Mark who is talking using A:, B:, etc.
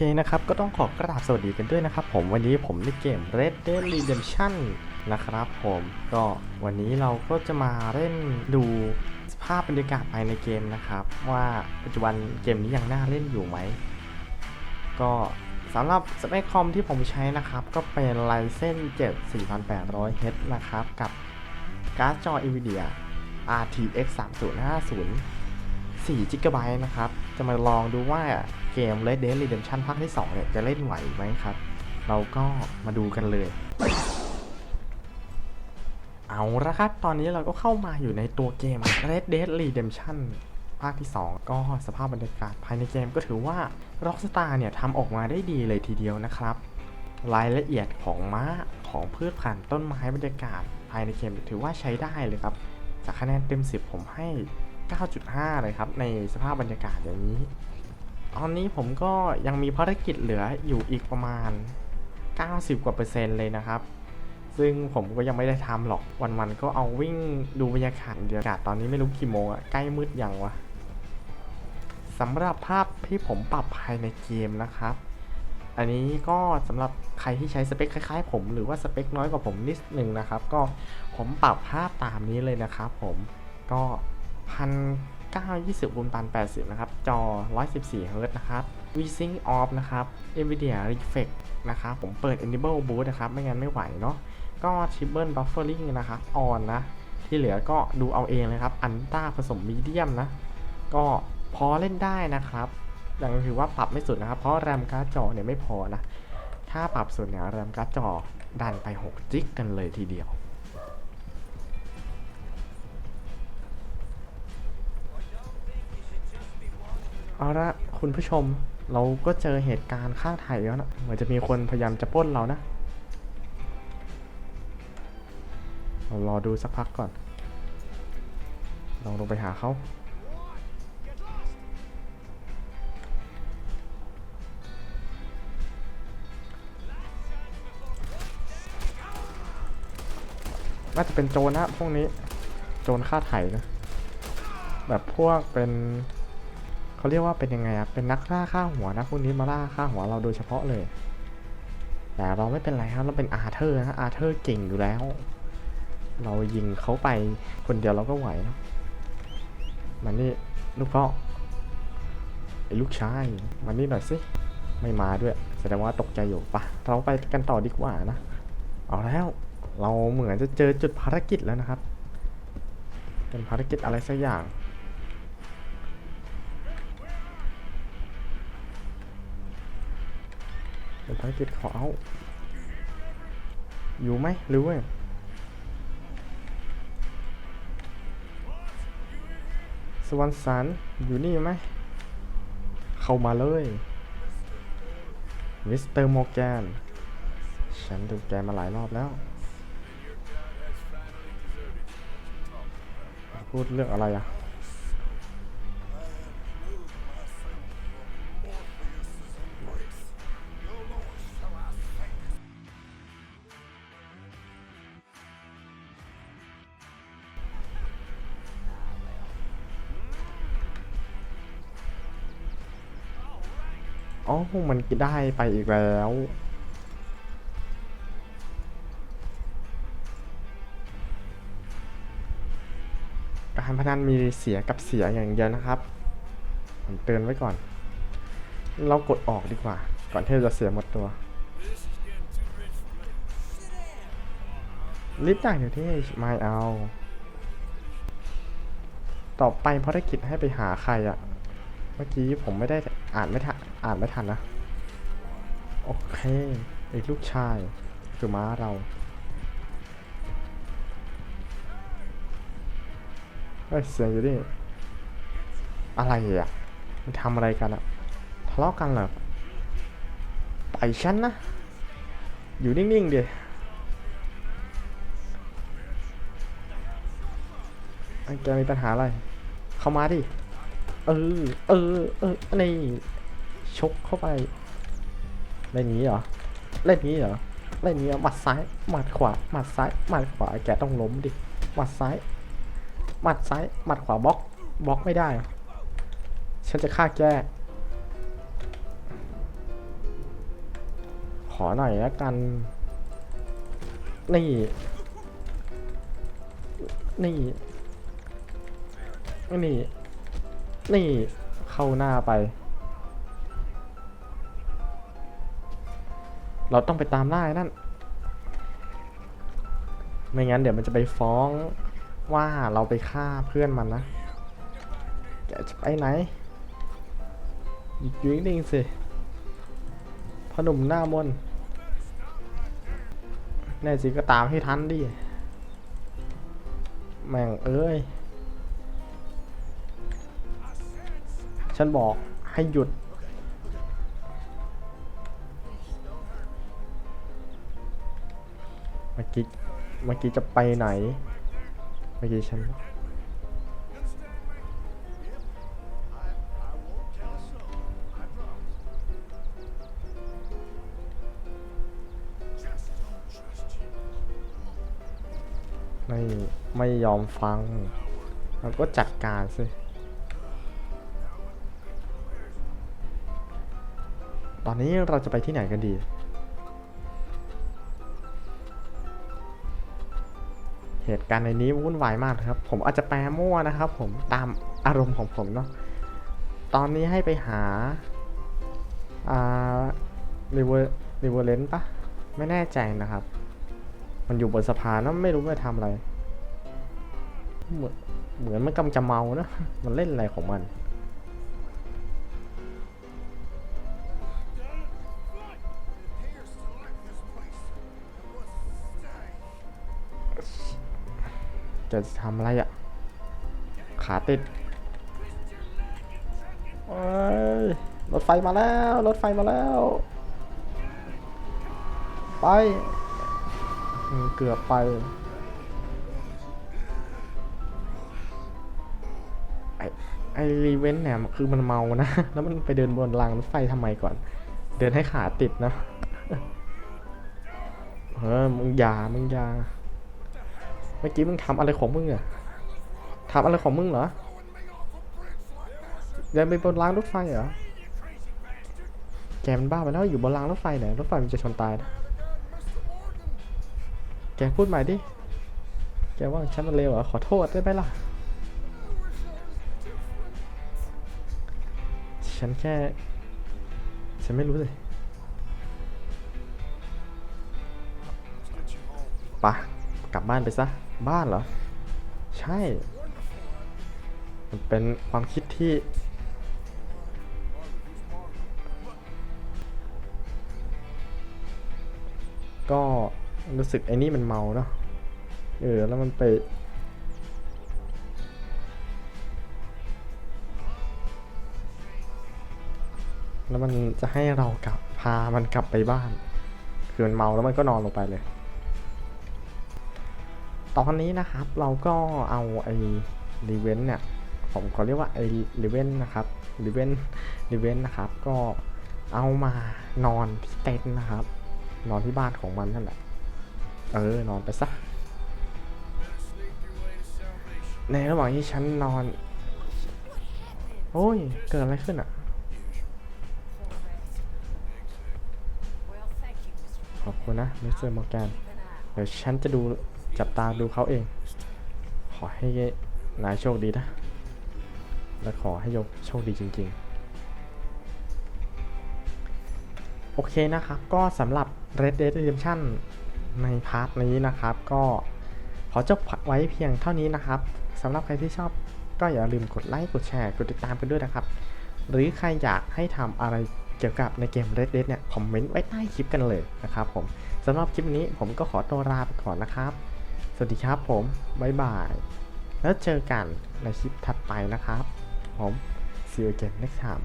A: เคนะครับ ก็ต้องขอกราบสวัสดีกันด้วยนะครับ ผมวันนี้ผมในเกม Red Dead Redemption นะครับผมก็วันนี้เราก็จะมาเล่นดูสภาพบรรยากาศภายในเกมนะครับ ว่าปัจจุบันเกมนี้ยังน่าเล่นอยู่ไหม ก็สำหรับสเปคคอมที่ผมใช้นะครับ ก็เป็น Ryzen 7 4800H นะครับ กับการ์ดจอ NVIDIA RTX 3050 4 g b นะครับ จะมาลองดูว่า เกม Red Dead Redemption ภาคที่2เนี่ยจะเล่นไหวไหมครับ เราก็มาดูกันเลย เอาละครับ ตอนนี้เราก็เข้ามาอยู่ในตัวเกม Red Dead Redemption ภาคที่ 2 ก็สภาพบรรยากาศภายในเกมก็ถือว่า Rockstar เนี่ยทำออกมาได้ดีเลยทีเดียวนะครับ รายละเอียดของม้าของพืชพันธุ์ต้นไม้บรรยากาศภายในเกมถือว่าใช้ได้เลยครับ จากคะแนนเต็ม 10 ผมให้ 9.5 เลยครับ ในสภาพบรรยากาศอย่างนี้ ตอนนี้ผมก็ยังมีภารกิจเหลืออยู่อีกประมาณ 90 กว่าเปอร์เซ็นต์เลยนะครับ ซึ่งผมก็ยังไม่ได้ทำหรอกวันๆก็เอาวิ่งดูบรรยากาศเดียวกาศตอนนี้ไม่รู้กี่โมงอะใกล้มืดยังวะสำหรับภาพที่ผมปรับภายในเกมนะครับ อันนี้ก็สำหรับใครที่ใช้สเปคคล้ายๆ ผมหรือว่าสเปคน้อยกว่าผมนิดหนึ่งนะครับ ก็ผมปรับภาพตามนี้เลยนะครับผมก็พัน เก้ายี่สิบคูณพันแปดสิบนะครับ จอ 114เฮิรต์นะครับ VSync off นะครับ NVIDIA Reflex นะครับ ผมเปิด Enable Boost นะครับ ไม่งั้นไม่ไหวเนาะ ก็ Triple Buffering นะครับ on นะ ที่เหลือก็ดูเอาเองเลยครับ อันต้าผสมมีเดียมนะ ก็พอเล่นได้นะครับยังถือว่าปรับไม่สุดนะครับ เพราะแรมการ์ดจอเนี่ยไม่พอนะ ถ้าปรับสุดเนี่ยแรมการ์ดจอดันไป6จิกกันเลยทีเดียว ละคุณผู้ชมเราก็เจอเหตุการณ์ฆ่าไทยแล้วนะ เหมือนจะมีคนพยายามจะป้นเรานะเรารอดูสักพักก่อน ลองลงไปหาเขาน่าจะเป็นโจรนะพวกนี้ โจรฆ่าไถ่นะ แบบพวกเป็น เขาเรียกว่าเป็นยังไงอะเป็นนักล่าฆ่าหัวนะพวกนี้มาล่าฆ่าหัวเราโดยเฉพาะเลย แต่เราไม่เป็นไรครับ เราเป็นอาเธอร์นะอาเธอร์เก่งอยู่แล้ว เรายิงเขาไปคนเดียวเราก็ไหวนะมันนี่ลูกพ่อไอ้ลูกชายมันนี่หน่อยสิ ไม่มาด้วย แสดงว่าตกใจอยู่ปะเราไปกันต่อดีกว่านะ เอาแล้ว เราเหมือนจะเจอจุดภารกิจแล้วนะครับ เป็นภารกิจอะไรสักอย่าง เป็นภารกิจขอเอา อยู่ไหมหรือว่าสวรรค์สันอยู่นี่ไหม เข้ามาเลยมิสเตอร์โมแกน ฉันดูแกมาหลายรอบแล้ว พูดเรื่องอะไรอะ อ๋อมันได้ไปอีกแล้วการพนันมีเสียกับเสียอย่างเดียวนะครับ ผมเตือนไว้ก่อน เรากดออกดีกว่า ก่อนที่จะเสียหมดตัวลิฟต์ต่างอยู่ที่ไม่เอา ต่อไปภารกิจให้ไปหาใครอะเมื่อกี้ผมไม่ได้อ่านไม่ทัน อ่านไม่ทันนะ โอเคไอ้ลูกชายคือม้าเรา เฮ้ย เสียงอยู่นี่ อะไรอะมันทำอะไรกันอะทะเลาะกันเหรอไปฉันนะ อยู่นิ่งๆเดียแกมีปัญหาอะไร เข้ามาดิ เออ เออ เออ นี่ ชกเข้าไปเล่นงี้เหรอเล่นงี้เหรอเล่นงี้เหรอหมัดซ้ายหมัดขวาหมัดซ้ายหมัดขวาแกต้องล้มดิหมัดซ้ายหมัดซ้ายหมัดขวาบล็อกบล็อกไม่ได้ ฉันจะฆ่าแกขอหน่อยแล้วกัน นี่ นี่ นี่ นี่ เข้าหน้าไป เราต้องไปตามล่านั่น ไม่งั้นเดี๋ยวมันจะไปฟ้องว่าเราไปฆ่าเพื่อนมันนะแกจะไปไหนหยุดอยู่นิ่งสิพหนุ่มหน้ามนแน่จริงก็ตามให้ทันดิ แม่งเอ้ย ฉันบอกให้หยุด กี้เมื่อกี้จะไปไหน เมื่อกี้ฉันไม่ไม่ยอมฟังเราก็จัดการสิตอนนี้เราจะไปที่ไหนกันดี เหตุการณ์ในนี้วุ่นวายมากครับ ผมอาจจะแปลมั่วนะครับ ผมตามอารมณ์ของผมเนาะตอนนี้ให้ไปหาอ่าริเวอร์ริเวอร์เลนปะไม่แน่ใจนะครับ มันอยู่บนสะพานนะไม่รู้จะทำอะไร เหมือนเหมือนมันกำจะเมานะ มันเล่นอะไรของมัน จะทำอะไรอะ่ะ ขาติดรถไฟมาแล้ว รถไฟมาแล้ว ไป เกือบไป ไอไอรีเวนเนี่ยคือมันเมานะ แล้วมันไปเดินบนรางรถไฟทำไมก่อน เดินให้ขาติดนะ เออมึงยามึงยา เมื่อกี้มึงทำอะไรของมึงอะทำอะไรของมึงเหรอเดินไปบนรางรถไฟเหรอ แกมันบ้าไปแล้วอยู่บนรางรถไฟเนี่ยรถไฟมันจะชนตายนะแกพูดใหม่ดิ แกว่าฉันมันเลวเหรอขอโทษได้ไหมล่ะ ฉันแค่ ฉันไม่รู้เลยปะ กลับบ้านไปซะ บ้านเหรอ ใช่ มันเป็นความคิดที่ ก็รู้สึกไอ้นี่มันเมาเนาะ เออ แล้วมันไปแล้วมันจะให้เรากลับพามันกลับไปบ้าน คือมันเมาแล้วมันก็นอนลงไปเลย ตอนนี้นะครับเราก็เอาไอ้รีเวนเนี่ยผมขอเรียกว่าไอ้รีเวนนะครับรีเวนรีเวนนะครับ ก็เอามานอนที่เต็นท์นะครับ นอนที่บ้านของมันนั่นแหละเออนอนไปซะในระหว่างที่ฉันนอน โอ้ย เกิดอะไรขึ้นอะขอบคุณนะมิสเตอร์มอร์แกนเดี๋ยวฉันจะดู จับตาดูเขาเอง ขอให้นายโชคดีนะ และขอให้ยกโชคดีจริง ๆ โอเคนะครับ ก็สำหรับ Red Dead Redemption ในพาร์ทนี้นะครับ ก็ขอจบไว้เพียงเท่านี้นะครับสำหรับใครที่ชอบก็อย่าลืมกดไลค์กดแชร์กดติดตามกันด้วยนะครับ หรือใครอยากให้ทำอะไรเกี่ยวกับในเกม Red Dead เนี่ย คอมเมนต์ไว้ใต้คลิปกันเลยนะครับผมสำหรับคลิปนี้ผมก็ขอตัวลาไปก่อนนะครับ สวัสดีครับผม บ๊ายบาย แล้วเจอกันในคลิปถัดไปนะครับ ผม see you again next time